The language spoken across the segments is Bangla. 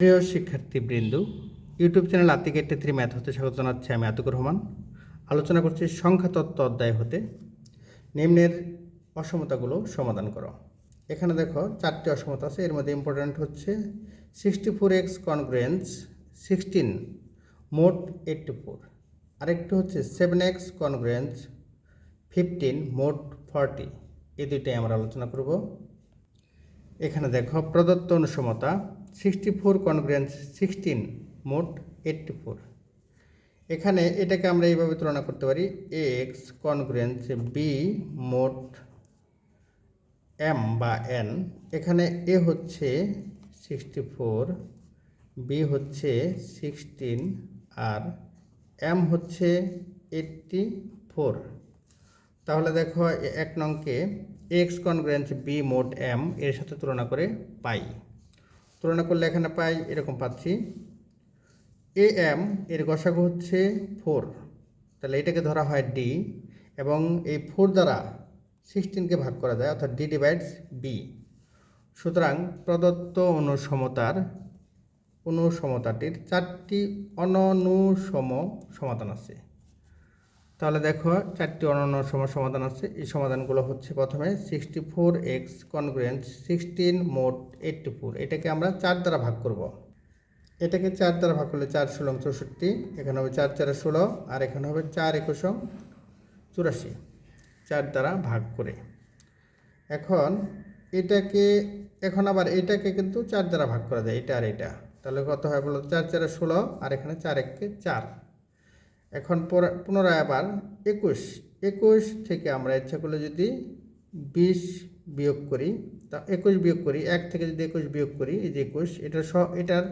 প্রিয় শিক্ষার্থীবৃন্দ, YouTube channel Atik eighty three math হতে স্বাগত জানাচ্ছি আমি আতিকুর রহমান। আলোচনা করছি সংখ্যা তত্ত্ব অধ্যায় হতে। নিম্নের অসমতাগুলো সমাধান করো। এখানে দেখো চারটি অসমতা আছে, এর মধ্যে ইম্পর্ট্যান্ট হচ্ছে sixty four x congruence sixteen mod eighty four আরেকটি হচ্ছে seven x congruence fifteen mod forty এই দুইটাই আমরা আলোচনা করব। এখানে দেখো প্রদত্ত অনুসমতা sixty four congruence sixteen mod eighty four এখানে এটাকে আমরা এইভাবে তুলনা করতে পারি x congruence b mod m বা এন এখানে এ হচ্ছে সিক্সটি ফোর বি হচ্ছে সিক্সটিন আর এম হচ্ছে এইটটি ফোর তাহলে দেখো এক নংকে x congruence b mod m এর সাথে তুলনা করে পাই। তুলনা করলে এখানে পাই এরকম পাচ্ছি। এ এম এর গসাগু হচ্ছে ফোর তাহলে এটাকে ধরা হয় ডি এবং এই ফোর দ্বারা সিক্সটিনকে ভাগ করা যায়, অর্থাৎ ডি ডিভাইডস বি সুতরাং প্রদত্ত অনুসমতার অনুসমতাটির চারটি অননুসম সমাধান আছে। তাহলে দেখো চারটি অনন্য সম সমাধান আছে। এই সমাধানগুলো হচ্ছে প্রথমে sixty four x congruence sixteen mod eighty four এটাকে আমরা চার দ্বারা ভাগ করব। এটাকে চার দ্বারা ভাগ করলে চার ষোলো চৌষট্টি, এখানে হবে চার চারে ষোলো, আর এখানে হবে চার একুশ চুরাশি। চার দ্বারা ভাগ করে। এখন এটাকে, এখন আবার এটাকে কিন্তু চার দ্বারা ভাগ করা যায়, এটা আর এটা। তাহলে কত হয় বলো চার চারে ষোলো, আর এখানে চার এককে চার। এখন পুনরায় আবার একুশ একুশ থেকে আমরা ইচ্ছা করলে যদি বিশ বিয়োগ করি, তা একুশ বিয়োগ করি, এক থেকে যদি একুশ বিয়োগ করি, এই যে একুশ এটার স, এটার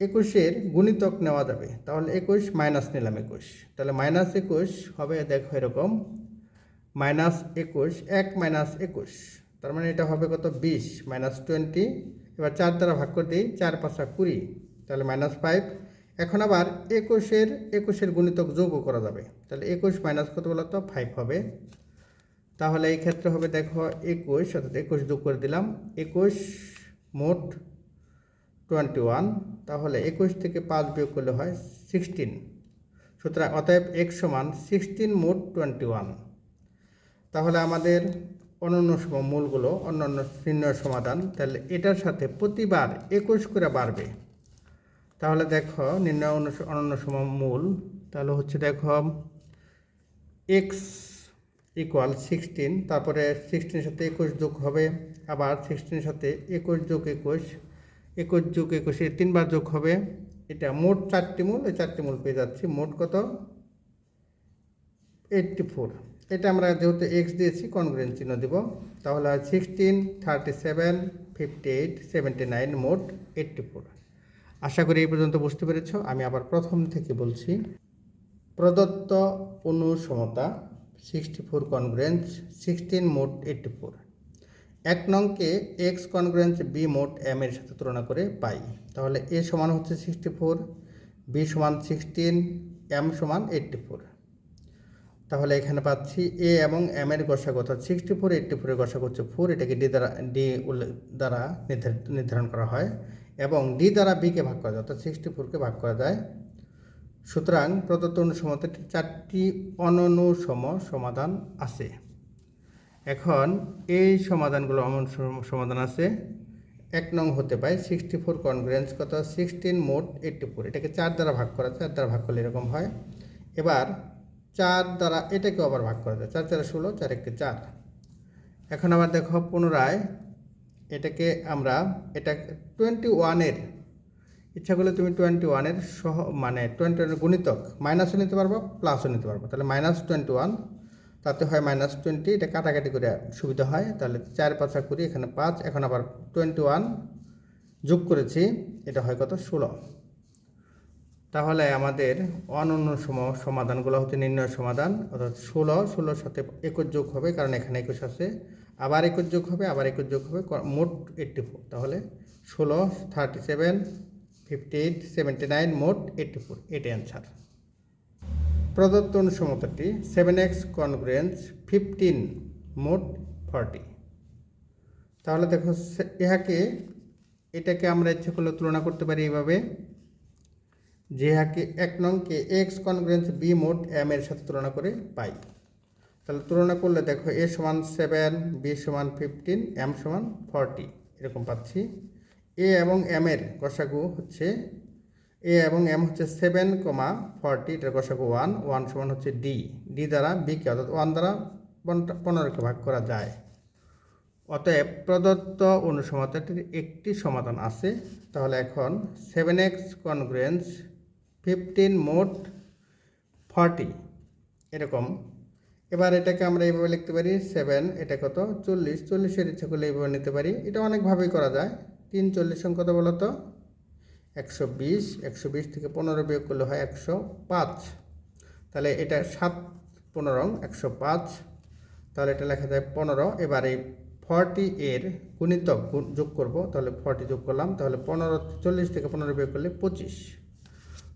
একুশের গুণিতক নেওয়া যাবে। তাহলে একুশ মাইনাস নিলাম একুশ। তাহলে মাইনাস একুশ হবে, দেখো এরকম, মাইনাস একুশ, এক মাইনাস একুশ। তার মানে এটা হবে কত? বিশ, মাইনাস টোয়েন্টি। এবার চার দ্বারা ভাগ করে দিই, চার পাঁচা কুড়ি। তাহলে মাইনাস ফাইভ এখন আবার একুশের একুশের গুণিতক যোগও করা যাবে। তাহলে একুশ মাইনাস কত বলো তো? ফাইভ হবে। তাহলে এই ক্ষেত্রে হবে দেখো একুশ, অর্থাৎ একুশ যোগ করে দিলাম। একুশ মোট টোয়েন্টি ওয়ান তাহলে একুশ থেকে পাঁচ বিয়োগ করলে হয় সিক্সটিন সুতরাং অতএব এক সমান সিক্সটিন মোট টোয়েন্টি ওয়ান তাহলে আমাদের অনন্য মূলগুলো অন্যান্য নির্ণয় সমাধান, তাহলে এটার সাথে প্রতিবার একুশ করে বাড়বে। তাহলে দেখো নির্ণয় অনন্য সম মূল। তাহলে হচ্ছে দেখো এক্স ইকুয়াল সিক্সটিন তারপরে সিক্সটিনের সাথে একুশ যোগ হবে, আবার সিক্সটিনের সাথে একুশ যোগ একুশ একুশ যোগ একুশে তিনবার যোগ হবে। এটা মোট চারটি মূল, এই চারটি মূল পেয়ে যাচ্ছি। মোট কত? এইটটি ফোর এটা আমরা যেহেতু এক্স দিয়েছি কনগ্রেন চিহ্ন দেব। তাহলে sixteen thirty seven fifty eight seventy nine mod eighty four আশা করি এই পর্যন্ত বুঝতে পেরেছ। আমি আবার প্রথম থেকে বলছি, প্রদত্ত অনুসমতা sixty four congruence sixteen mod eighty four এক নংকে x congruence b mod m এর সাথে তুলনা করে পাই। তাহলে এ সমান হচ্ছে সিক্সটি ফোর বি সমান সিক্সটিন এম সমান এইটটি ফোর তাহলে এখানে পাচ্ছি এ এবং এম এর গসাগু, অর্থাৎ সিক্সটি ফোর এইটটি ফোরের গসাগু হচ্ছে ফোর এটাকে ডি দ্বারা ডি দ্বারা নির্ধারণ করা হয়। এবং ডি দ্বারা বিকে ভাগ করা যায়, অর্থাৎ সিক্সটি ফোরকে ভাগ করা যায়। সুতরাং প্রদত্ত অনুসমতাটির চারটি অননুসম সমাধান আছে। এখন এই সমাধানগুলো সম- সমাধান আছে। এক নং হতে পায় সিক্সটি ফোর কনগ্রেন্স কত? সিক্সটিন মোট এইটটি ফোর এটাকে চার দ্বারা ভাগ করা চার দ্বারা ভাগ করলে এরকম হয়। এবার চার দ্বারা এটাকেও আবার ভাগ করা যায়, চার চার ষোলো, চার একটি চার। এখন আবার দেখো পুনরায় এটাকে আমরা, এটা টোয়েন্টি ওয়ানের ইচ্ছা করলে তুমি টোয়েন্টি ওয়ানের সহ মানে টোয়েন্টি ওয়ানের গুণিতক মাইনাসও নিতে পারব প্লাসও নিতে পারব। তাহলে মাইনাস টোয়েন্টি ওয়ান তাতে হয় মাইনাস টোয়েন্টি এটা কাটাকাটি করে সুবিধা হয়। তাহলে চার পাঁচ পাঁচা কুড়ি, এখানে পাঁচ, এখন আবার টোয়েন্টি ওয়ান যোগ করেছি, এটা হয় কত? ষোলো। তাহলে আমাদের অনন্য সম, সমাধানগুলো হচ্ছে নির্ণয় সমাধান, অর্থাৎ ষোলো, ষোলোর সাথে একুশ যোগ হবে, কারণ এখানে একুশ আছে। আবার একুশ যোগ হবে, আবার একুশ যোগ হবে মোট এইট্টি ফোর তাহলে ষোলো thirty seven fifty eight seventy nine mod eighty four এটাই অ্যান্সার প্রদত্ত অনুসমতাটি seven x congruence fifteen mod forty তাহলে দেখো ইহাকে, এটাকে আমরা ইচ্ছে করলে তুলনা করতে পারি এইভাবে। যে ইহাকে এক নংকে x congruence b mod m এর সাথে তুলনা করে পাই। তাহলে তুলনা করলে দেখো এ সমান সেভেন বি সমান ফিফটিন এম সমান ফর্টি এরকম পাচ্ছি। এ এবং এম এর গসাগু হচ্ছে এ এবং এম হচ্ছে সেভেন কমা ফর্টি এটার গসাগু ওয়ান ওয়ান সমান হচ্ছে ডি ডি দ্বারা বিকে অর্থাৎ ওয়ান দ্বারা পন- পনেরোকে ভাগ করা যায়। অতএব প্রদত্ত অনুসমাতাটির একটি সমাধান আছে। তাহলে এখন seven x congruence fifteen mod forty এরকম। এবার এটাকে আমরা এইভাবে লিখতে পারি সেভেন এটা কত? চল্লিশ। চল্লিশের ইচ্ছা করলে এইভাবে নিতে পারি। এটা অনেকভাবেই করা যায়। তিন চল্লিশ সঙ্গে কত বলো তো? একশো বিশ। একশো বিশ থেকে পনেরো বিয়োগ করলে হয় একশো পাঁচ। তাহলে এটা সাত, পনেরো একশো পাঁচ। তাহলে এটা লেখা যায় পনেরো। এবার এই ফর্টি এর গুণিতক গুণ- যোগ করব। তাহলে ফর্টি যোগ করলাম। তাহলে পনেরো, চল্লিশ থেকে পনেরো বিয়োগ করলে পঁচিশ।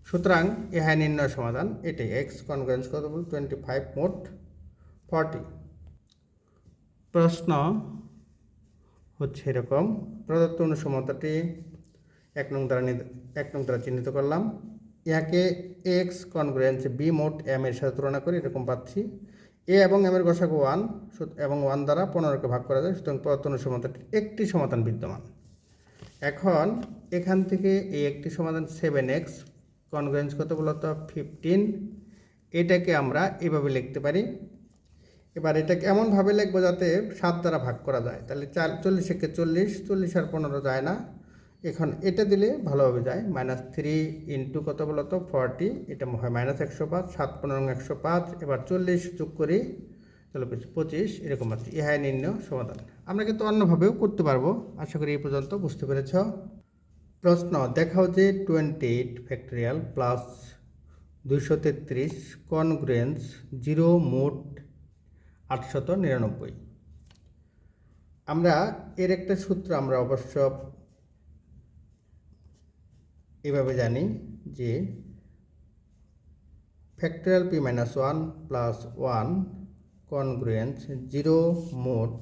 সুতরাং ইহাই নির্ণয় সমাধান। এটাই এক্স কনগ্রেন্স কত বল? Twenty five mod forty. প্রশ্ন হচ্ছে এরকম। প্রদত্ত অনুসমতাটি এক নং দ্বারা এক নং দ্বারা চিহ্নিত করলাম। ইহাকে x congruence b mod m এর সাথে তুলনা করে এরকম পাচ্ছি। এ এবং এম এর গসাগু ওয়ান এবং ওয়ান দ্বারা পনেরোকে ভাগ করা যায়, সুতরাং প্রদত্ত অনুসমতাটির একটি সমাধান বিদ্যমান। এখন এখান থেকে এই একটি সমাধান সেভেন এক্স কনগ্রেন্স কত বলতো? ফিফটিন এটাকে আমরা এভাবে লিখতে পারি। এবার এটাকে এমনভাবে লিখব যাতে সাত দ্বারা ভাগ করা যায়। তাহলে চার, চল্লিশ একে চল্লিশ চল্লিশ আর পনেরো যায় না। এখন এটা দিলে ভালোভাবে যায়। মাইনাস থ্রি ইন্টু কত বলতো ফর্টি। এটা হয় মাইনাস একশো পাঁচ, সাত পনেরো একশো পাঁচ। এবার চল্লিশ যোগ করি পেয়েছি পঁচিশ এরকম আছে। ইহাই নির্ণয়, সমাধান। আমরা কিন্তু অন্যভাবেও করতে পারব। আশা করি এই পর্যন্ত বুঝতে পেরেছ। প্রশ্ন, দেখাও যে টোয়েন্টি এইট ফ্যাক্টরিয়াল প্লাস দুইশো তেত্রিশ কনগ্রেন্স জিরো মোট আটশত নিরানব্বই। আমরা এর একটা সূত্র আমরা অবশ্য এভাবে জানি যে factorial p minus one plus one congruence zero mod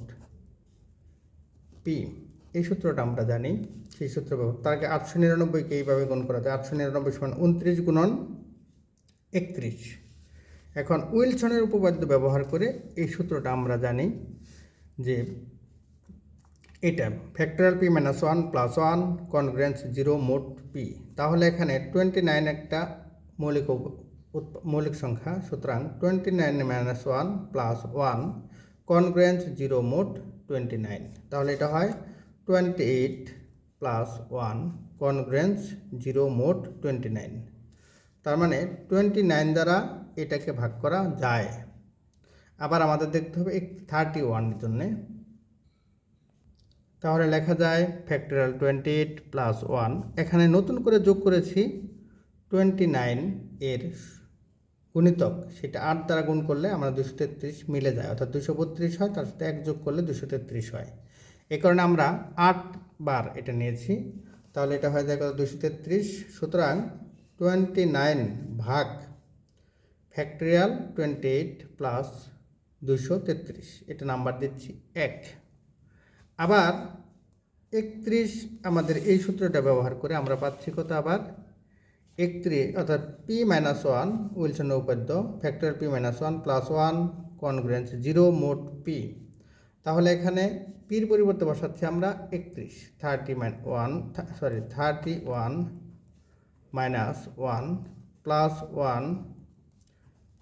p এই সূত্রটা আমরা জানি, সেই সূত্র ব্যবহার তার আটশো নিরানব্বইকে এইভাবে গুণ করা যায়। আটশো নিরানব্বই সমান উনত্রিশ গুণন একত্রিশ। এখন উইলসনের উপপাদ্য ব্যবহার করে এই সূত্রটা আমরা জানি যে এটা factorial p minus one plus one congruence zero mod p তাহলে এখানে টোয়েন্টি নাইন একটা মৌলিক মৌলিক সংখ্যা, সুতরাং twenty nine minus one plus one congruence zero mod twenty nine তাহলে এটা হয় twenty eight plus one congruence zero mod twenty nine তার মানে টোয়েন্টি নাইন দ্বারা এটাকে ভাগ করা যায়। আবার আমাদের দেখতে হবে থার্টি ওয়ানের জন্যে। তাহলে লেখা যায় factorial twenty eight plus one এখানে নতুন করে যোগ করেছি টোয়েন্টি নাইন এর গুণিতক। সেটা আট দ্বারা গুণ করলে আমরা দুশো তেত্রিশ মিলে যায়। অর্থাৎ দুশো বত্রিশ হয়, তার সাথে এক যোগ করলে দুশো তেত্রিশ হয়। এ কারণে আমরা আট বার এটা নিয়েছি। তাহলে এটা হয়ে যায় কত? দুশো তেত্রিশ। সুতরাং টোয়েন্টি নাইন ভাগ ফ্যাক্টরিয়াল টোয়েন্টি এইট প্লাস দুশো তেত্রিশ। এটা নাম্বার দিচ্ছি এক। আবার একত্রিশ আমাদের এই সূত্রটা ব্যবহার করে আমরা পাচ্ছি কত আবার? একত্রিশ, অর্থাৎ P minus one Wilson উপাদ্য, factor p minus one plus one congruence zero mod p তাহলে এখানে পির পরিবর্তে বসাচ্ছি আমরা একত্রিশ thirty minus one sorry thirty one minus one plus one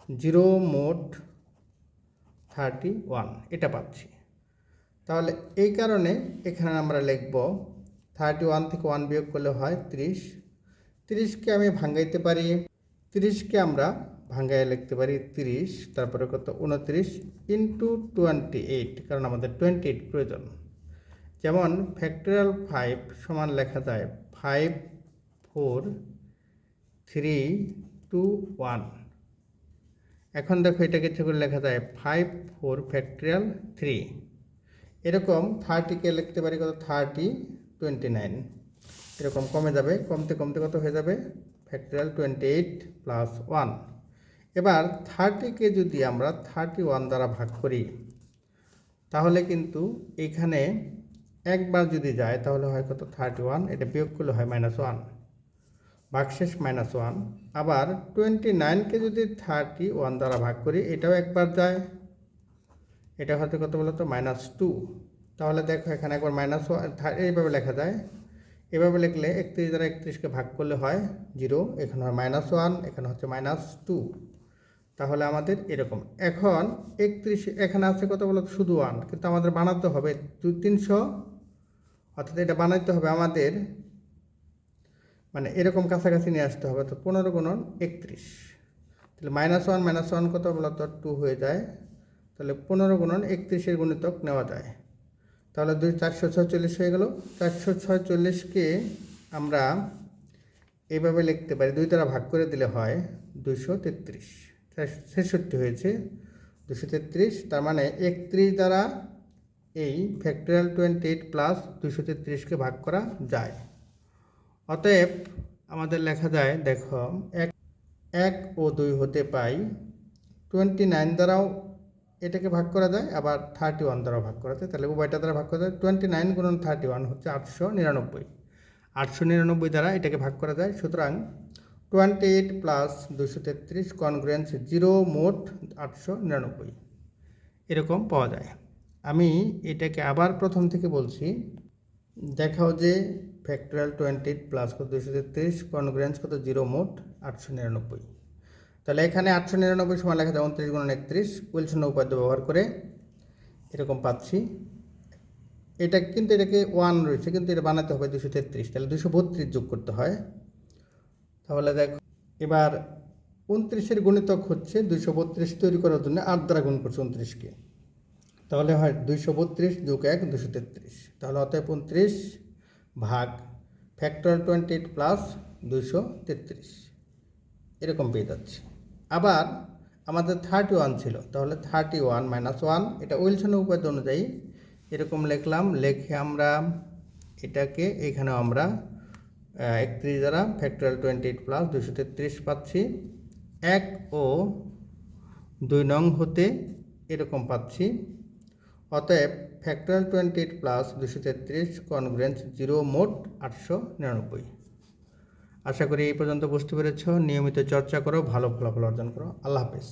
zero mod thirty one, এটা পাচ্ছি। তাহলে এই কারণে এখানে আমরা লিখব থার্টি ওয়ান থেকে ওয়ান বিয়োগ করলে হয় ত্রিশ। তিরিশকে আমি ভাঙ্গাইতে পারি। তিরিশকে আমরা ভাঙ্গাইয়ে লিখতে পারি তিরিশ, তারপরে কত? উনত্রিশ ইন্টু টোয়েন্টি এইট, কারণ আমাদের টোয়েন্টি এইট প্রয়োজন। যেমন ফ্যাক্টরিয়াল ফাইভ সমান লেখা যায় five four three two one. এখন দেখো এটাকে ইচ্ছে করে লেখা যায়? ফাইভ ফোর ফ্যাক্টরিয়াল থ্রি এরকম থার্টিকে লিখতে পারি কত? থার্টি টোয়েন্টি নাইন এরকম কমে যাবে, কমতে কমতে কত হয়ে যাবে? Factorial twenty eight plus one এবার থার্টিকে যদি আমরা থার্টি ওয়ান দ্বারা ভাগ করি, তাহলে কিন্তু এখানে একবার যদি যায়, তাহলে হয় কত? থার্টি ওয়ান এটা বিয়োগ করলে হয় মাইনাস ওয়ান ভাগশেষ মাইনাস ওয়ান আবার টোয়েন্টি নাইনকে যদি থার্টি ওয়ান দ্বারা ভাগ করি, এটাও একবার যায়। এটা হয়তো কত বলতো মাইনাস টু তাহলে দেখো এখানে একবার মাইনাস ওয়ান এইভাবে লেখা যায়। এভাবে লিখলে একত্রিশ দ্বারা একত্রিশকে ভাগ করলে হয় জিরো এখানে হয় মাইনাস ওয়ান এখানে হচ্ছে মাইনাস টু তাহলে আমাদের এরকম। এখন একত্রিশ, এখানে আছে কত বলো শুধু ওয়ান কিন্তু আমাদের বানাতে হবে দু তিনশো। অর্থাৎ এটা বানাইতে হবে আমাদের মানে এরকম কাছাকাছি নিয়ে আসতে হবে, তো পনেরো গুণন একত্রিশ। তাহলে মাইনাস ওয়ান মাইনাস ওয়ান কত বলতো টু হয়ে যায়, তাহলে পনেরো গুণন একত্রিশের গুণিতক নেওয়া যায়। তাহলে দুই, চারশো ছয়চল্লিশ হয়ে গেল, চারশো ছয়চল্লিশকে আমরা এইভাবে লিখতে পারি, দুই দ্বারা ভাগ করে দিলে হয় দুশো তেত্রিশ। ছেষট্টি হয়েছে দুশো তেত্রিশ, তার মানে একত্রিশ দ্বারা এই ফ্যাক্টরিয়াল টোয়েন্টি এইট প্লাস দুশো তেত্রিশকে ভাগ করা যায়। অতএব আমাদের লেখা যায়, দেখো, এক এক ও দুই হতে পাই। টোয়েন্টি নাইন দ্বারাও এটাকে ভাগ করা যায়, আবার থার্টি ওয়ান দ্বারা ভাগ করা যায়। তাহলে উভয়টা দ্বারা ভাগ করা যায়। টোয়েন্টি নাইন গুণন থার্টি ওয়ান হচ্ছে আটশো নিরানব্বই। আটশো নিরানব্বই দ্বারা এটাকে ভাগ করা যায়। সুতরাং টোয়েন্টি এইট প্লাস দুশো তেত্রিশ কনগ্রেন্স জিরো মোট আটশো নিরানব্বই। এরকম পাওয়া যায়। আমি এটাকে আবার প্রথম থেকে বলছি। দেখাও যে ফ্যাক্টরিয়াল টোয়েন্টি প্লাস কত দুশো তেত্রিশ কনগ্রেন্স কত জিরো মোট আটশো নিরানব্বই। তাহলে এখানে আটশো নিরানব্বই সময় লেখা যায় উনত্রিশ গুণ একত্রিশ, উইলসন উপাদ্য ব্যবহার করে এরকম পাচ্ছি। এটা কিন্তু এটাকে ওয়ান রয়েছে, কিন্তু এটা বানাতে হবে দুশো তেত্রিশ, তাহলে দুশো বত্রিশ যোগ করতে হয়। তাহলে দেখো, এবার উনত্রিশের গুণিতক হচ্ছে দুশো বত্রিশ তৈরি করার জন্য আট দ্বারা গুণ করছে উনত্রিশকে। তাহলে হয় দুইশো বত্রিশ যোগ এক দুশো তেত্রিশ। তাহলে অতএব উনত্রিশ ভাগ ফ্যাক্টর টোয়েন্টি এইট প্লাস দুইশো তেত্রিশ। এরকম পেয়ে যাচ্ছে। আবার আমাদের থার্টি ওয়ান ছিল, তাহলে থার্টি ওয়ান মাইনাস ওয়ান এটা উইলসনের উপায় অনুযায়ী এরকম লিখলাম, লেখে আমরা এটাকে এখানেও আমরা একত্রিশ দ্বারা ফ্যাক্টরিয়াল টোয়েন্টি এইট প্লাস দুশো তেত্রিশ পাচ্ছি। এক ও দুই নং হতে এরকম পাচ্ছি। অতএব ফ্যাক্টরিয়াল টোয়েন্টি এইট প্লাস দুশো তেত্রিশ কনগ্রেন্স জিরো মোট আটশো নিরানব্বই। আশা করি এই পর্যন্ত বুঝতে পেরেছ। নিয়মিত চর্চা করো, ভালো ফলাফল অর্জন করো। আল্লাহ হাফেজ।